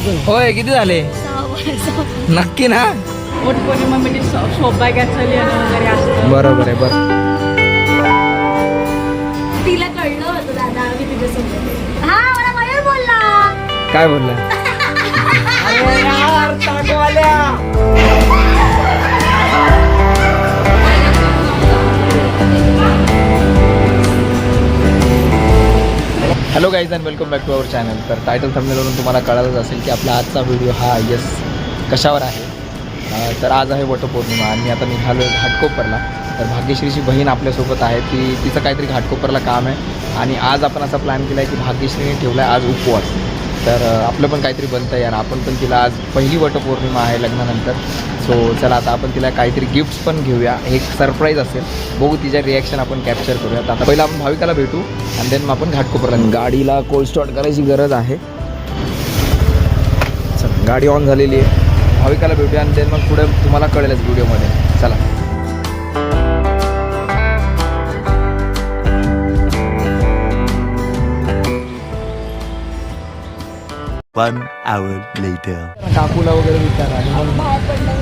होय किती झाले? नक्की ना? बरोबर आहे बरं तिला कळलं होतं दादा आम्ही तुझ्यासोबत हा मला मयूर बोलला. काय बोलला? Hello guys and welcome back to our channel तर टायटल थंबनेलवरून तुम्हाला कळालंच असेल की आपला आजचा व्हिडिओ हा यस कशावर आहे? तर आज आहे वटपौर्णिमा आणि आता निघालो घाटकोपरला. तर भाग्यश्रीची बहीण आपल्यासोबत आहे ती तिचं काहीतरी घाटकोपरला काम आहे. आणि आज आपण असा प्लॅन केला आहे की भाग्यश्रीने ठेवला आहे आज उपवास. तर आपलं पण काहीतरी बनतं यार आपण पण तिला आज पहिली वटपौर्णिमा आहे लग्नानंतर. सो चला आता आपण तिला काहीतरी गिफ्ट्स पण घेऊया. एक सरप्राईज असेल. बघू तिच्या रिॲक्शन आपण कॅप्चर करूया आता पहिला आपण भाविकाला भेटू आणि देन मग आपण घाटकोपरला निघू. गाडीला कोल्ड स्टॉर्ट करायची गरज आहे. चला गाडी ऑन झालेली आहे. भाविकाला भेटूया आणि देन मग पुढे तुम्हाला कळेलच व्हिडिओमध्ये चला. One hour later. काकूला वगैरे विचार. आणि मग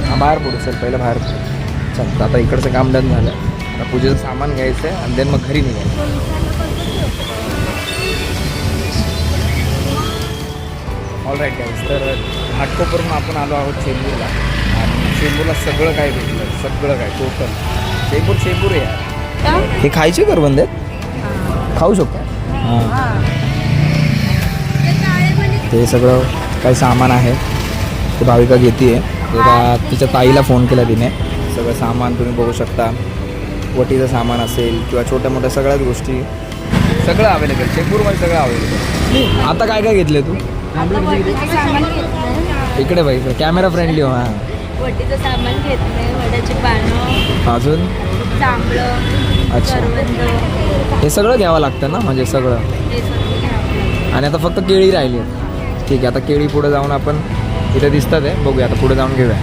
हा, बाहेर पडू सर पहिलं बाहेर पडू. चल आता इकडचं काम डन झालं. आता पूजेचं सामान घ्यायचं आहे आणि देन मग घरी निघायचं. ऑल राईट गाईज तर घाटकोपरून आपण आलो आहोत चेंबूरला. आणि चेंबूरला सगळं काय भेटलं? सगळं काय? टोटल. चेंबूर चेंबूर आहे. हे खायचे आहेत खाऊ शकतो. हां ते सगळं काही सामान आहे. ते भाविका घेते तेव्हा तिच्या ताईला फोन केला तिने. सगळं सामान तुम्ही बघू शकता. वटीचं सामान असेल किंवा छोट्या मोठ्या सगळ्याच गोष्टी. सगळं अवेलेबल चेंबूरमध्ये सगळं अवेलेबल आता काय काय घेतले तू? इकडे बाई कॅमेरा फ्रेंडली हो हां. वटीचं सामान घेतलंय. वड्याची पानं. अजून? अच्छा. हे सगळं घ्यावं लागतं ना? म्हणजे सगळं. हे. आणि आता फक्त केळी राहिली ठीक आहे आता केळी पुढे जाऊन आपण इथे दिसतात आहे. बघूया आता पुढे जाऊन घेऊया.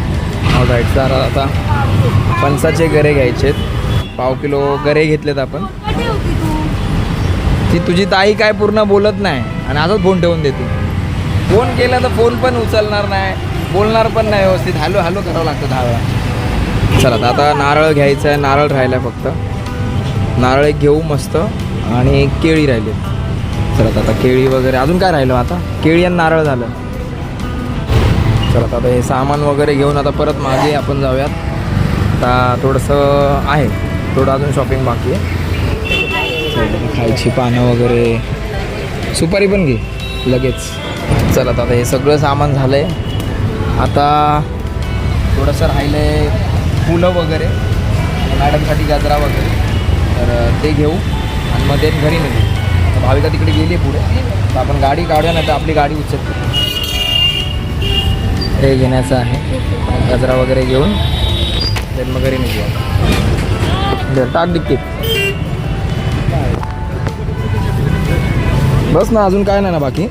ऑल राईट तर आता फणसाचे गरे घ्यायचे पाव किलो गरे घेतलेत आपण. ती तुझी ताई काय पूर्ण बोलत नाही आणि आजच फोन ठेवून देते. फोन केला तर फोन पण उचलणार नाही बोलणार पण नाही व्यवस्थित. हॅलो हॅलो करावं लागतं दहा वेळा. चला आता- आता नारळ घ्यायचं आहे नारळ राहिला आहे फक्त. नारळ एक घेऊ मस्त. आणि केळी राहिली चला आता- केळी वगैरे अजून काय राहिलं आता? केळी आणि नारळ झालं. चला आता हे सामान वगैरे घेऊन आता परत मागे आपण जाऊयात. आता थोडंसं आहे. थोडं अजून शॉपिंग बाकी आहे. खायची पानं वगैरे. सुपारी पण घे लगेच. चला आता हे सगळं सामान झालं आहे आता थोडंसं राहिलं आहे फुलं वगैरे. मॅडमसाठी गजरा वगैरे. तर ते घेऊ. आणि मग ते घरी निघू. भाविका तिकडे गेली पुढे. तर आपण गाडी काढूया नाही तर आपली गाडी उचलतो. हे घेण्याचं आहे. गजरा वगैरे घेऊन जन्म घरी निघूया टाक डिक्कीत बस ना अजून काय नाही ना बाकी.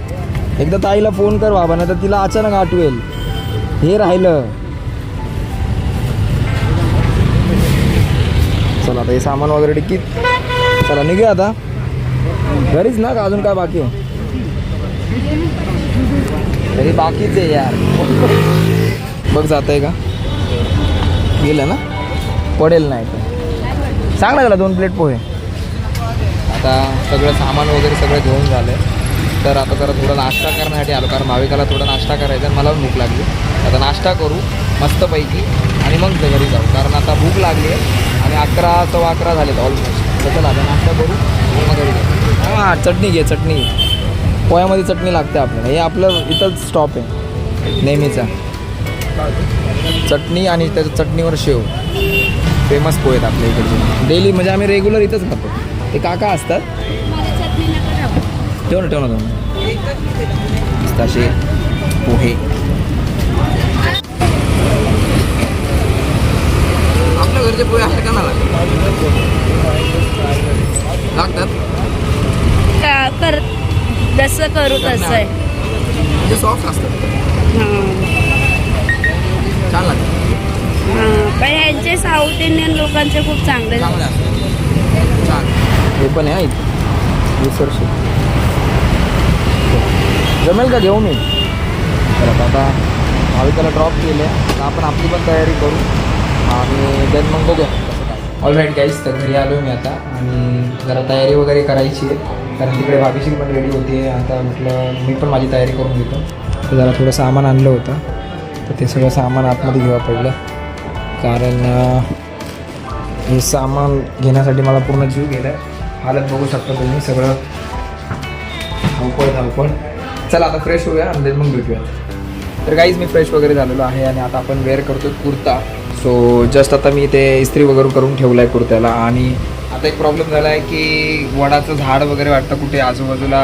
एकदा ताईला फोन कर बाबा नाही तर तिला अचानक आठवेल. हे राहिलं. चला आता हे सामान वगैरे टिकीत चला निघूया आता. घरीच ना का अजून काय बाकी आहे? घरी बाकीच आहे यार. बघ जात आहे का? गेलं ना? पडेल नाही तर. सांग ना दोन प्लेट पोहे. आता सगळं सामान वगैरे सगळं घेऊन झालं तर आता जरा थोडा नाश्ता करण्यासाठी आलो कारण भाविकाला थोडा नाश्ता करायचा आहे मला पण भूक लागली. आता नाश्ता करू मस्तपैकी आणि मग घरी जाऊ. कारण आता भूक लागली आहे आणि अकरा सव्वा अकरा झालेत ऑलमोस्ट तर चला आता नाश्ता करू. आणि हां चटणी घे चटणी. पोह्यामध्ये चटणी लागते आपल्याला. हे आपलं इथंच स्टॉप आहे. नेहमीचा. चटणी आणि त्याच्या चटणीवर शेव. फेमस पोहे आहेत आपल्या इकडचे. डेली म्हणजे आम्ही रेग्युलर इथंच खातो. ते काका असतात. ठेव ना ठेव ना तुम्ही पिस्ताशे पोहे. आपल्या घरचे पोहे असे का ना लागतात का कर. जसं करू तसं आहे म्हणजे सॉफ्ट असतात छान लागतात पण ह्यांचे साऊथ इंडियन लोकांचे खूप चांगले चांगले असतात. छान. हे पण आहे इथे विसरशील जमेल का घेऊ मी चला, आता भाविकाला ड्रॉप केलं आपण आपली पण तयारी करू. आणि देन मग बघूया. ऑल राईट गाईज तर घरी आलो मी आता आणि जरा तयारी वगैरे करायची आहे. कारण तिकडे भाभीशी पण रेडी होती. आता म्हटलं मी पण माझी तयारी करून घेतो. तर जरा थोडं सामान आणलं होतं. तर ते सगळं सामान आतमध्ये घेवा पडलं कारण हे सामान घेण्यासाठी मला पूर्ण जीव गेला आहे हालत बघू शकता तुम्ही. सगळं धावपळ धावपळ. चला आता फ्रेश होऊया आणि मग भेटूया तर काहीच मी फ्रेश वगैरे झालेलो आहे आणि आता आपण वेअर करतो कुर्ता. सो जस्ट आता मी ते इस्त्री वगैरे करून ठेवलं आहे कुर्त्याला आणि आता एक प्रॉब्लेम झाला आहे की वडाचं झाड वगैरे वाटतं कुठे आजूबाजूला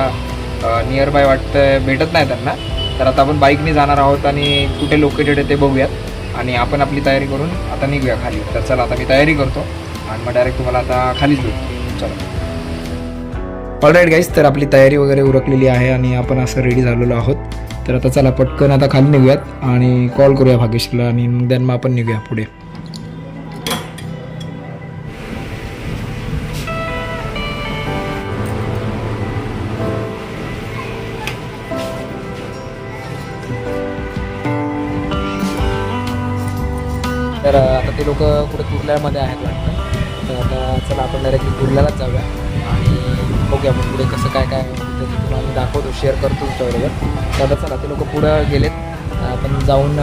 नियर बाय वाटतं भेटत नाही त्यांना. तर आता आपण बाईकने जाणार आहोत आणि कुठे लोकेटेड आहे ते बघूयात. आणि आपण आपली तयारी करून आता निघूया खाली. तर चला आता मी तयारी करतो आणि मग डायरेक्ट तुम्हाला आता खालीच भेटतो चला. ऑलराईट गाईज तर आपली तयारी वगैरे उरकलेली आहे आणि आपण असं रेडी झालेलो आहोत. तर आता चला पटकन आता खाली निघूयात आणि कॉल करूया भाग्यश्रीला आणि मग देन मग आपण निघूया पुढे. तर आता ते लोक कुठे तुरल्यामध्ये तिकडं गेलेत. आपण जाऊन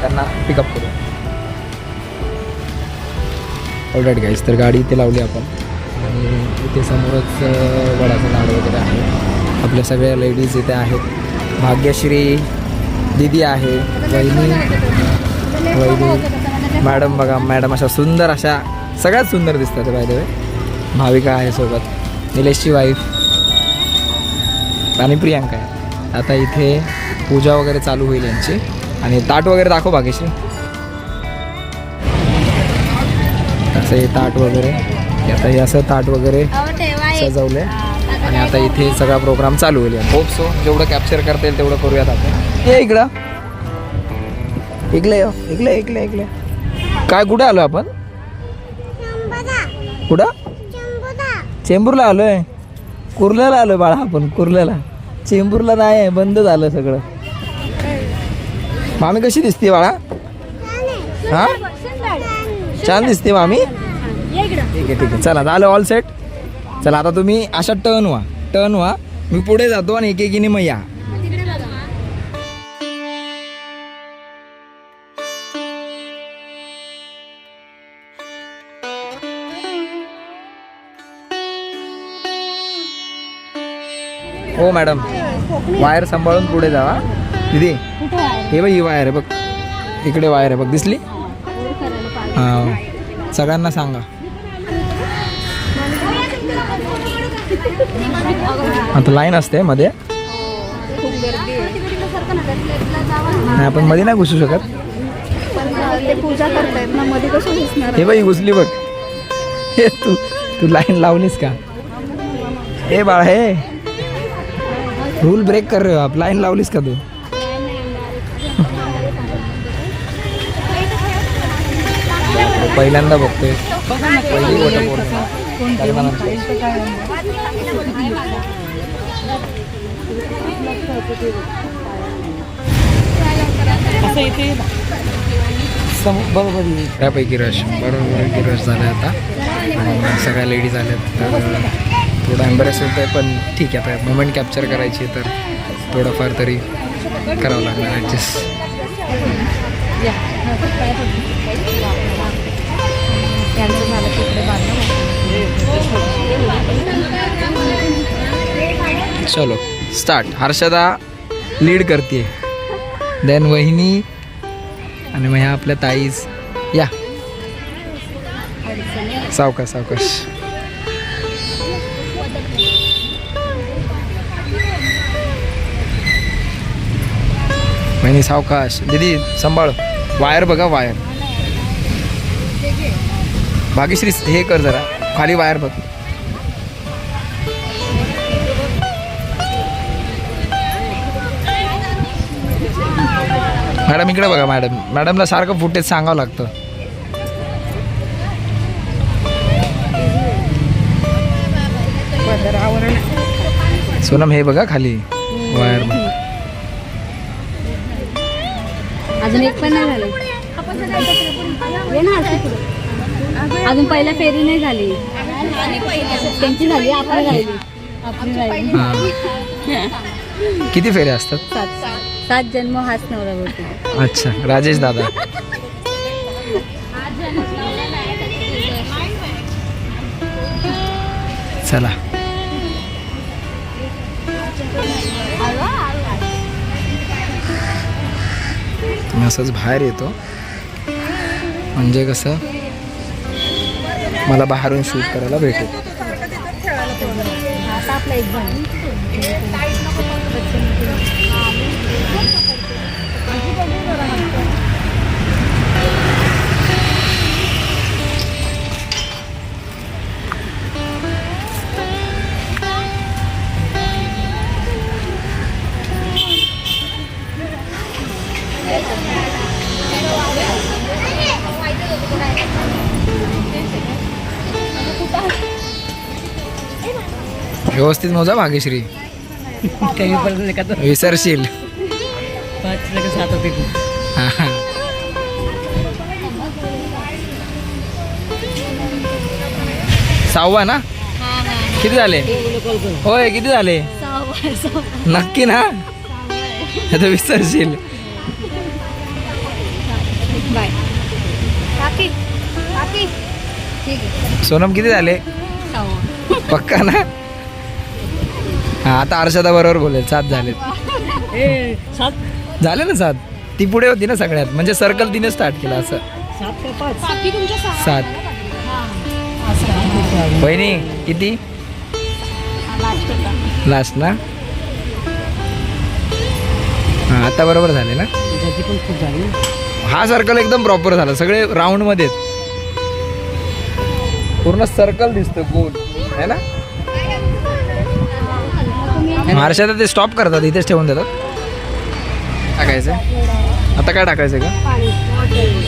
त्यांना पिकअप करू. ऑलराईट गाईज तर गाडी इथे लावली आपण. आणि इथे समोरच वडाचं झाड वगैरे आहे. आपल्या सगळ्या लेडीज इथे आहेत. भाग्यश्री दिदी आहे. वहिनी वहिनी. मॅडम बघा मॅडम अशा सुंदर अशा सगळ्यात सुंदर दिसतात बाय वे भाविका आहे सोबत. निलेशची वाईफ आणि प्रियांका आहे. आता इथे पूजा वगैरे चालू होईल यांची. आणि ताट वगैरे दाखव भाग्यश्री असं हे ताट वगैरे. आता हे असं ताट वगैरे सजवले आणि आता इथे सगळा प्रोग्राम चालू होईल. होप सो जेवढं कॅप्चर करता येईल तेवढं करूयात आपण. ये इकडं. इकले इकले इकले इकले काय कुठे आलो आपण? कुठं? चेंबूरला आलोय. कुर्ल्याला आलोय बाळा आपण. कुर्ल्याला. चेंबूरला नाही आहे. बंद झालं सगळं. मामी कशी दिसते बाळा? हा? छान दिसते मामी? ठीक आहे ठीक आहे. चला झालं ऑल सेट चला आता तुम्ही अशा टर्न व्हा. टर्न व्हा. मी पुढे जातो आणि एक एकीने मग या. हो मॅडम वायर सांभाळून पुढे जावा. दिदी. हे बघ ही वायर आहे बघ. इकडे वायर आहे बघ दिसली? हां. सगळ्यांना सांगा. आता लाईन असते मध्ये. नाही आपण मध्ये नाही घुसू शकत. हे बाई घुसली बघ. हे तू तू लाईन लावलीस का? हे बाळा हे. रूल ब्रेक कर रे आप लाईन लावलीस का तू? पहिल्यांदा बघतोय. पहिली बरोबर त्यापैकी रश बरोबर रश झाला आता. सगळ्या लेडीज आल्यात तर थोडं एम्बरेस होत आहे पण ठीक आहे आता मुमेंट कॅप्चर करायची तर थोडंफार तरी करावं लागणार ॲडजस्ट चलो स्टार्ट हर्षदा लीड करते देन वहिनी आणि मग ह्या आपल्या ताईज. या. सावकाश सावकाश. महिनी सावकाश. दीदी सांभाळ. वायर बघा वायर. भाग्यश्री हे कर जरा. खाली वायर बघ. मॅडम इकडे बघा मॅडम. मॅडमला सारखं फुटेज सांगावं लागतं. सोनम हे बघा खाली. वायर अजून एक पण नाही झाली. अजून पहिल्या फेरी नाही झाली. त्यांची झाली आपली राहिली आपली राहिली हां. किती फेरे असतात? सात. सात जन्म हाच नवरा बोलतो. अच्छा राजेश दादा. चला. मी असंच बाहेर येतो. म्हणजे कसं मला बाहेरून शूट करायला भेटेल. व्यवस्थित मोजा भाग्यश्री विसरशील. हा, हा. सहावा ना? किती झाले? होय किती झाले? नक्की ना? आता विसरशील. बाय काकी काकी ठीक आहे सोनम किती झाले. पक्का ना? आता अर्षदा बरोबर बोलेल सात झाले झाले ना सात? ती पुढे होती ना सगळ्यात म्हणजे सर्कल तिने स्टार्ट केला असं. सात बहिणी किती? लास्ट ना? हा आता बरोबर झाले ना? हा सर्कल एकदम प्रॉपर झाला सगळे राऊंडमध्ये आहेत. पूर्ण सर्कल दिसतं गोल है ना? महाराष्ट्रात ते स्टॉप करतात इथेच ठेवून देतात. टाकायचं? आता काय टाकायचं का?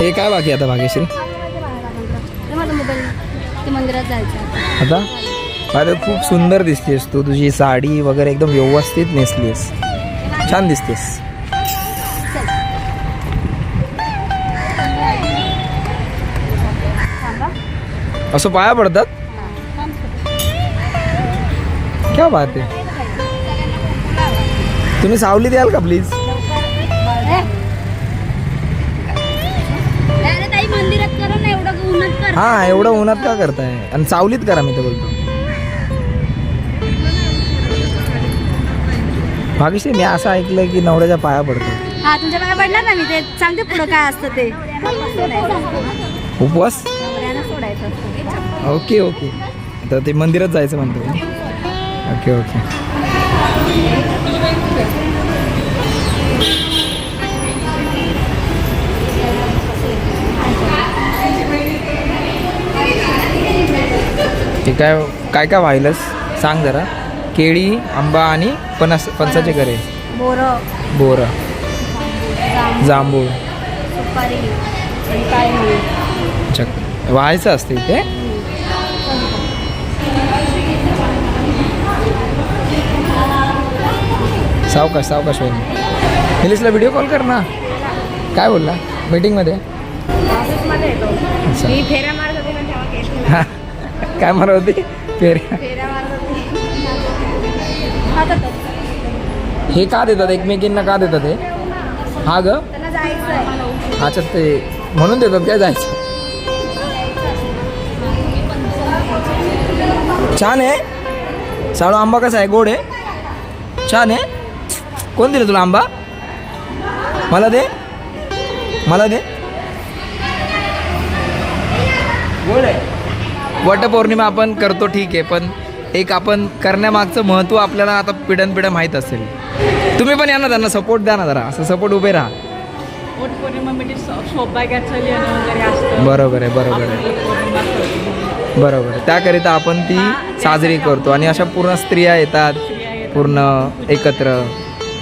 हे काय बाकी आता भाग्यश्री मंदिरात जायचं आता? अरे खूप सुंदर दिसतेस तू तुझी साडी वगैरे एकदम व्यवस्थित नेसलीस. छान दिसतेस. असं पाया पडतात? क्या बात आहे तुम्ही सावली द्याल का प्लीज हा एवढं उन्हात का करताय? आणि सावलीत करा मी तर बोलतो. भाग्यश्री मी असं ऐकलंय की नवऱ्याच्या पाया पडतो. हा तुमच्या पाया पडणार ना मी ते सांगते पुढं काय असतं ते. उपवास? Okay okay. तर ते मंदिरात जायचं म्हणतो. Okay okay. ते काय काय काय व्हायलंस सांग जरा. केळी आंबा आणि पणस फणसाचे गरे बोरं. बोरं. जांभूळ सुपारी आणि काय नाही चक व्हायचं असते इथे. सावकाश सावकाश होईल निलेशला व्हिडिओ कॉल कर ना. काय बोलला? मीटिंगमध्ये मारत होते. काय फेऱ्या. मारत होते. हे का देतात? एकमेकींना का देतात हे? हा ग? अच्छा ते म्हणून देतात काय जायचं? छान आहे. साळू आंबा कसा आहे? गोड आहे. छान आहे. कोण दिलं तुला आंबा? मला दे. मला दे. गोड आहे. वटपौर्णिमा आपण करतो ठीक आहे पण एक आपण करण्यामागचं महत्त्व आपल्याला आता पिढ्यानपिढ्या माहीत असेल. तुम्ही पण या ना त्यांना सपोर्ट द्या ना जरा. असं सपोर्ट उभे राहा. म्हणजे सौभाग्याचं बरोबर आहे बरोबर आहे. बरोबर. आहे. त्याकरिता आपण ती साजरी करतो. आणि अशा पूर्ण स्त्रिया येतात पूर्ण एकत्र.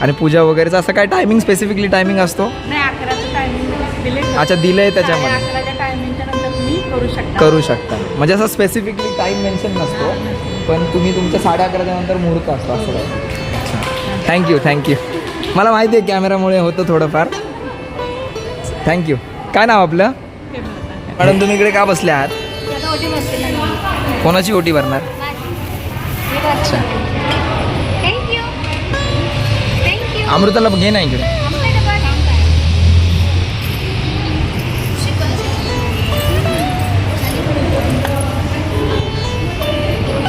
आणि पूजा वगैरेचं असं काय टायमिंग स्पेसिफिकली टायमिंग असतो? टायमिंग दिले अच्छा दिलंय त्याच्यामध्ये. करू शकता. करू शकता. म्हणजे असं स्पेसिफिकली टाईम मेन्शन नसतो पण तुम्ही तुमच्या साडे अकराच्या नंतर मुहूर्त असतो असं काय? थँक्यू थँक्यू मला माहिती आहे कॅमेरामुळे होतं थोडंफार. थँक्यू काय नाव आपलं? मॅडम तुम्ही इकडे का बसले आहात? ओटी बसते ना. कोणाची ओटी भरणार? अच्छा. थँक्यू थँक्यू अमृताला घे ना इकडे.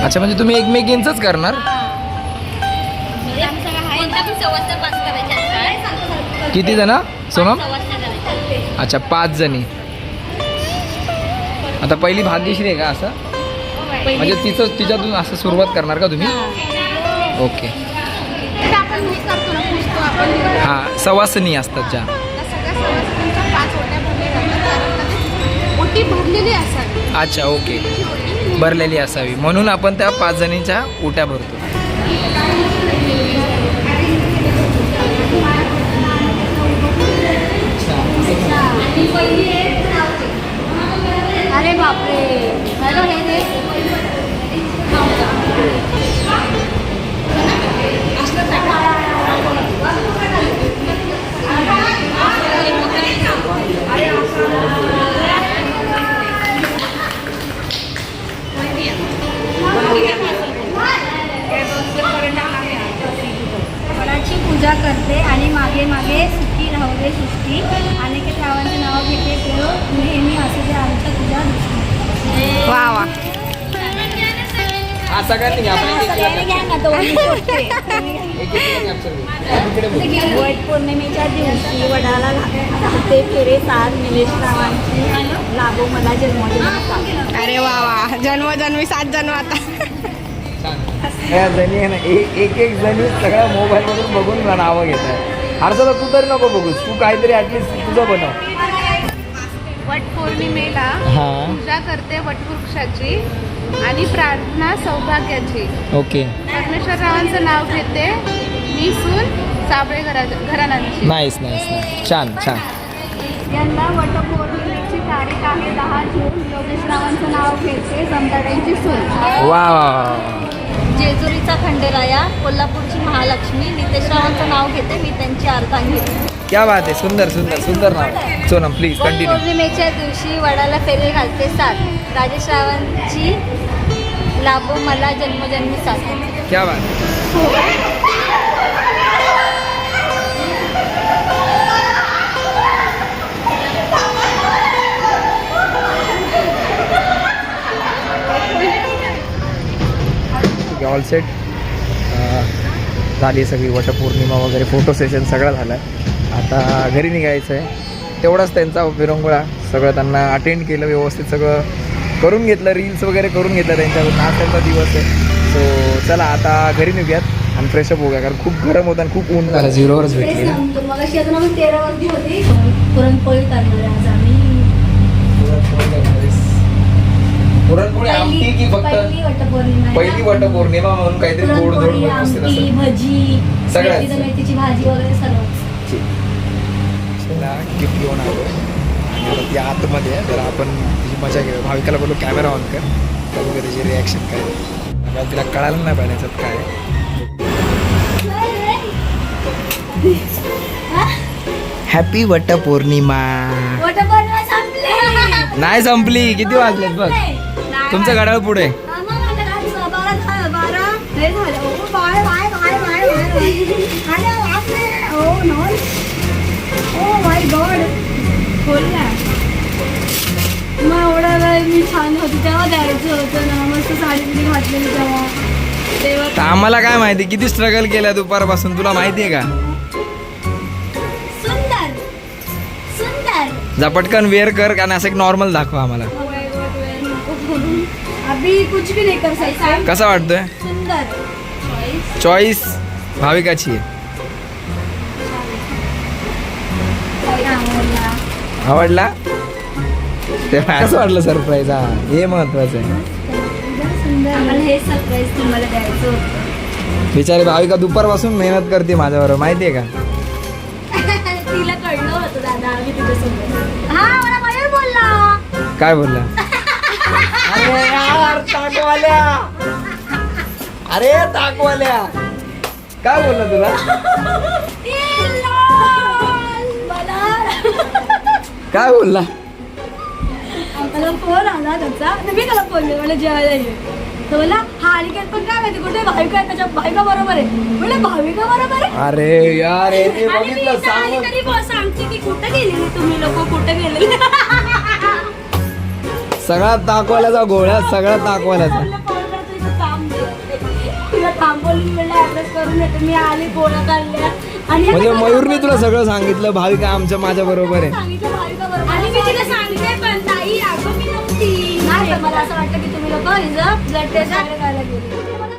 अच्छा म्हणजे तुम्ही एकमेकींचंच करणार? किती जण? सोनम? अच्छा पाच जणी. आता पहिली भाग्यश्री आहे का असं? म्हणजे तिचं तिच्यातून असं सुरुवात करणार का तुम्ही? ओके. हां सवासनी असतात ज्या. अच्छा ओके. भरलेली असावी. म्हणून आपण त्या पाच जणींच्या उट्या भरतो. अरे बापरे हॅलो हे दे फळाची पूजा करते आणि मागे मागे सुखी राहू दे सृष्टी अनेक रावांचे नाव घेते देव नेहमी असू दे आमच्या तुझ्या दृष्टी वा वा हा सगळ्यांनी घ्या आपण एक- सगळ्यांनी घ्या ना दोन्ही गोष्टी. बघू. वट पौर्णिमेच्या दिवशी वडाला घालते फेरे सात निलेश रावांची लाभो मला जन्मदिन अरे वा वा. जन्मोजन्मी सात जन्म आता. जणी आहे ना एक एक एक जणी सगळ्या मोबाईलमधून बघून नावं घेत आहे हर्षदा तू तरी नको बघूस. तू काहीतरी ॲटलिस्ट तुझं बनव. वट पौर्णिमेला हां. पूजा करते वटवृक्षाची आणि प्रार्थना सौभाग्याची. ओके. परमेश्वररावांचं नाव घेते मी सून साबळे घरा घराण्यांची. नाईस नाईस नाईस छान छान. यंदा वटपौर्णिमेची तारीख आहे दहा जून. योगेश रावांचं नाव घेते समताड्यांची सून. वा. जेजुरीचा खंडेराया कोल्हापूरची महालक्ष्मी. नितेश रावांचं नाव घेते मी त्यांची अर्धांगिरी क्या बात आहे. सुंदर सुंदर सुंदर नाव. सोनम प्लीज कंटिन्यू पौर्णिमेच्या दिवशी वडाला फेरे घालते सात. राजेश रावांची लाभो मला जन्मजन्मी साथ क्या बात आहे ऑल सेट झाली सगळी वटपौर्णिमा वगैरे फोटो सेशन सगळं झालं. आता घरी निघायचं आहे तेवढाच त्यांचा विरंगुळा सगळं त्यांना अटेंड केलं व्यवस्थित सगळं करून घेतलं रील्स वगैरे करून घेतलं त्यांच्याकडून आज त्यांचा दिवस आहे. सो चला आता घरी निघूयात आणि फ्रेशअप होऊया. कारण खूप गरम होतं आणि खूप ऊन झालं झिरोवरच भेटली पुरणपोळी करणार आज आम्ही. पुरणपोळी आमटी की फक्त पहिली वटपौर्णिमा म्हणून काहीतरी गोड धोड व्यवस्थित असं भजी. मेथीचं वगैरे सर्व गिफ्ट घेऊन आलो. आतमध्ये आहे. तर आपण तिची मजा घेऊ भाविकाला बोललो कॅमेरा ऑन कर. बघू त्याची रिॲक्शन काय? आपल्याला तिला कळायला नाही पाहिजे याच्यात काय. हॅपी वटपौर्णिमा. नाही संपली. किती वाजलेत बघ. तुमचं घड्याळ पुढे. मग एवढा वेळ मी छान होती तेव्हा द्यायचं होतं ना मस्त साडी बिडी घातलेली तेव्हा तर आम्हाला काय माहिती किती स्ट्रगल केल्या दुपारपासून? तुला माहिती आहे का? सुंदर. सुंदर. जा पटकन वेअर कर कारण असं एक नॉर्मल दाखवा आम्हाला. अभी कुछ भी नहीं कर सकता। कसा वाटतोय सुंदर। चॉईस भाविकाची आहे आवडला. ते कसं वाटलं सरप्राईज हा. हे महत्वाचं आहे. हे सरप्राईज तुम्हाला द्यायचं होतं. बिचारी भाविका दुपारपासून मेहनत करते माझ्यावर माहिती आहे का? तिला कळलं होतं दादा आम्ही तुझ्यासोबत हा मला मयूर बोलला. काय बोलला? यार ताकवाल्या अरे ताकवाल्या काय बोलला तुला? काय बोलला? मला फोन आला त्याचा. मी त्याला फोन केला मला जेवायला ये. तो बोला हा अनिकेत पण काय माहिती कुठे भाविका आहे त्याच्या भाविका बरोबर आहे. म्हणजे भाविका बरोबर आहे? अरे यार हे बघितलं सांग सांगते की कुठे गेलेली तुम्ही लोक? कुठे गेलेली? सगळा ताकवाल्याचा गोळ्या सगळा ताकवाल्याचा. म्हणलं, फोन करतो, इथं काम दे. तिला थांबवली म्हणलं ऍड्रेस करून येते मी आली गोळ्या काढल्या. आणि म्हणजे मयूरने तुला सगळं सांगितलं भाविका आमच्या माझ्या बरोबर आहे. मला असं वाटतं की तुम्ही लोक ब्लड टेस्ट करायला गेली.